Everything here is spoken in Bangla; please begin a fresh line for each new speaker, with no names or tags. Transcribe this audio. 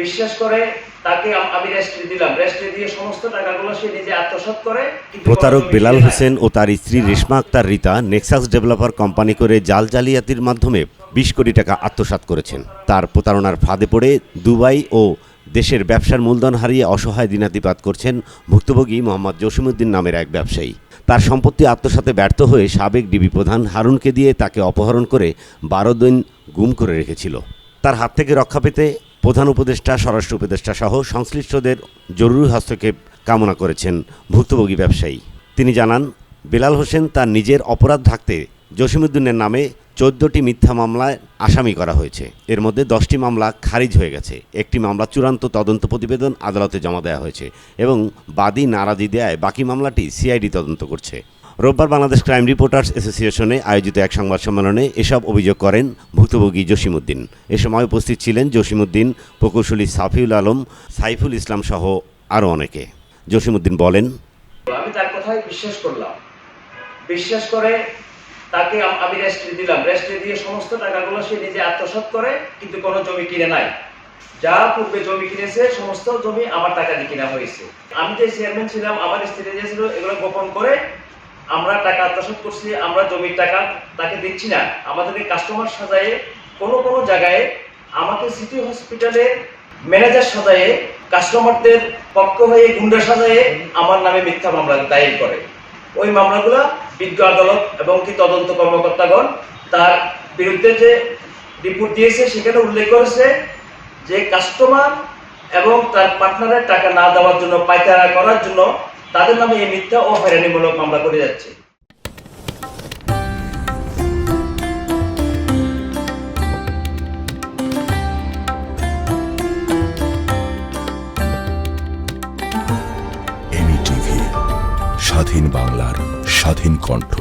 বিশ্বাস করে তাকে আমি রেস্টে দিলাম। রেস্টে দিয়ে সমস্ত টাকাগুলো সে নিজে আত্মসাৎ করে
প্রতারক বেলাল হোসেন ও তার স্ত্রী Reshma Akter Rita Nexus developer company করে জাল জালিয়াতির মাধ্যমে বিশ কোটি টাকা আত্মসাৎ করেছেন। তার প্রতারণার ফাঁদে পড়ে দুবাই ও দেশের ব্যবসার মূলধন হারিয়ে অসহায় দিনাতিপাত করছেন ভুক্তভোগী মোহাম্মদ জসিমুদ্দিন নামের এক ব্যবসায়ী। তার সম্পত্তি আত্মসাতে ব্যর্থ হয়ে সাবেক ডিবি প্রধান হারুনকে দিয়ে তাকে অপহরণ করে বারো দিন গুম করে রেখেছিল। তার হাত থেকে রক্ষা পেতে প্রধান উপদেষ্টা, স্বরাষ্ট্র উপদেষ্টা সহ সংশ্লিষ্টদের জরুরি হস্তক্ষেপ কামনা করেছেন ভুক্তভোগী ব্যবসায়ী। তিনি জানান, বেলাল হোসেন তার নিজের অপরাধ ঢাকতে জসিমুদ্দিনের নামে চোদ্দটি মিথ্যা মামলায় আসামি করা হয়েছে। এর মধ্যে দশটি মামলা খারিজ হয়ে গেছে। একটি মামলা চূড়ান্ত তদন্ত প্রতিবেদন আদালতে জমা দেওয়া হয়েছে এবং বাদী নারাজি দেয় বাকি মামলাটি সিআইডি তদন্ত করছে। রোববার বাংলাদেশ ক্রাইম রিপোর্টার্স অ্যাসোসিয়েশনে আয়োজিত এক সংবাদ সম্মেলনে এসব অভিযোগ করেন ভুক্তভোগী জসিমুদ্দিন এ সময় উপস্থিত ছিলেন জসিমুদ্দিন প্রকৌশলী সাফিউল আলম, সাইফুল ইসলাম সহ আরও অনেকে। জসিমুদ্দিন বলেন,
আমি তার কথাই বিশ্বাস করলাম। বিশ্বাস করে তাকে আমি রেস্টে দিলাম। রেস্টে দিয়ে সমস্ত টাকাগুলো সে নিজে আত্মসাৎ করে, কিন্তু কোনো জমি কিনে নাই। যা পূর্বে জমি কিনেছে, সমস্ত জমি আমার টাকা দিয়ে কিনা হয়েছে। আমি যে চেয়ারম্যান ছিলাম, আমার স্ত্রী দিয়েছিল এগুলো গোপন করে আমরা টাকা আত্মসাৎ করছি, আমরা জমির টাকা তাকে দিচ্ছি না। আমাদেরকে কাস্টমার সাজায়ে কোনো কোনো জায়গায়, আমাকে সিটি হসপিটালে ম্যানেজার সাজায়ে কাস্টমারদের পক্ষ হয়ে গুন্ডা সাজায়ে আমার নামে মিথ্যা মামলা দায়ের করে। ওই মামলাগুলো বিজ্ঞ আদালত এবং কি তদন্ত কর্মকর্তাগণ তার বিরুদ্ধে যে রিপোর্ট দিয়েছে, সেখানে উল্লেখ করেছে যে কাস্টমার এবং তার পার্টনারের টাকা না দেওয়ার জন্য পাইকারা করার জন্য তাদের নামে এই মিথ্যা ও হয়রানিমূলক মামলা করে যাচ্ছে।
স্বাধীন বাংলার স্বাধীন কণ্ঠ।